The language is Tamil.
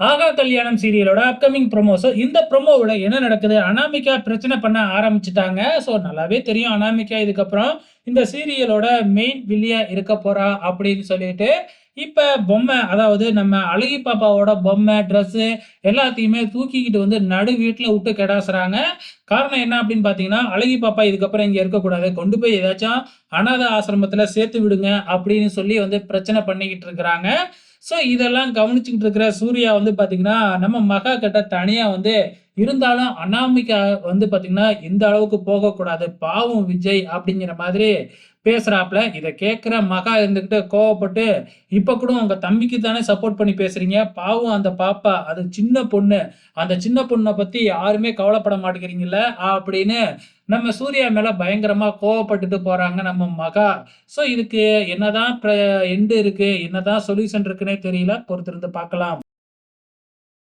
ஆகா கல்யாணம் சீரியலோட அப்கமிங் ப்ரொமோஸோ இந்த ப்ரொமோவில் என்ன நடக்குது? அனாமிகா பிரச்சனை பண்ண ஆரம்பிச்சிட்டாங்க. ஸோ நல்லாவே தெரியும் அனாமிகா இதுக்கப்புறம். இந்த சீரியலோட மெயின் வில்லியா இருக்க போறா அப்படின்னு சொல்லிட்டு இப்போ பொம்மை அதாவது நம்ம அழகி பாப்பாவோட பொம்மை ட்ரெஸ்ஸு எல்லாத்தையுமே தூக்கிக்கிட்டு வந்து நடு வீட்டில் விட்டு கெடாசுறாங்க. காரணம் என்ன அப்படின்னு பார்த்தீங்கன்னா அழகி பாப்பா இதுக்கப்புறம் இங்கே இருக்கக்கூடாது. கொண்டு போய் ஏதாச்சும் அனாத ஆசிரமத்தில் சேர்த்து விடுங்க அப்படின்னு சொல்லி வந்து பிரச்சனை பண்ணிக்கிட்டு இருக்கிறாங்க. ஸோ இதெல்லாம் கவனிச்சுக்கிட்டு இருக்கிற சூர்யா வந்து பார்த்தீங்கன்னா நம்ம மகா கிட்ட தனியாக வந்து இருந்தாலும் அனாமிகா வந்து பார்த்தீங்கன்னா இந்த அளவுக்கு போகக்கூடாது பாவம் விஜய் அப்படிங்கிற மாதிரி பேசுகிறாப்புல இதை கேட்குற மகா இருந்துக்கிட்டு கோவப்பட்டு இப்போ கூட உங்கள் தம்பிக்கு தானே சப்போர்ட் பண்ணி பேசுகிறீங்க பாவம் அந்த பாப்பா அது சின்ன பொண்ணு. அந்த சின்ன பொண்ணை பற்றி யாருமே கவலைப்பட மாட்டேங்கிறீங்கள அப்படின்னு நம்ம சூர்யா மேலே பயங்கரமாக கோவப்பட்டுட்டு போகிறாங்க நம்ம மகா. ஸோ இதுக்கு என்னதான் எண்டு இருக்குது என்னதான் சொல்யூஷன் இருக்குன்னே தெரியல. பொறுத்திருந்து பார்க்கலாம்.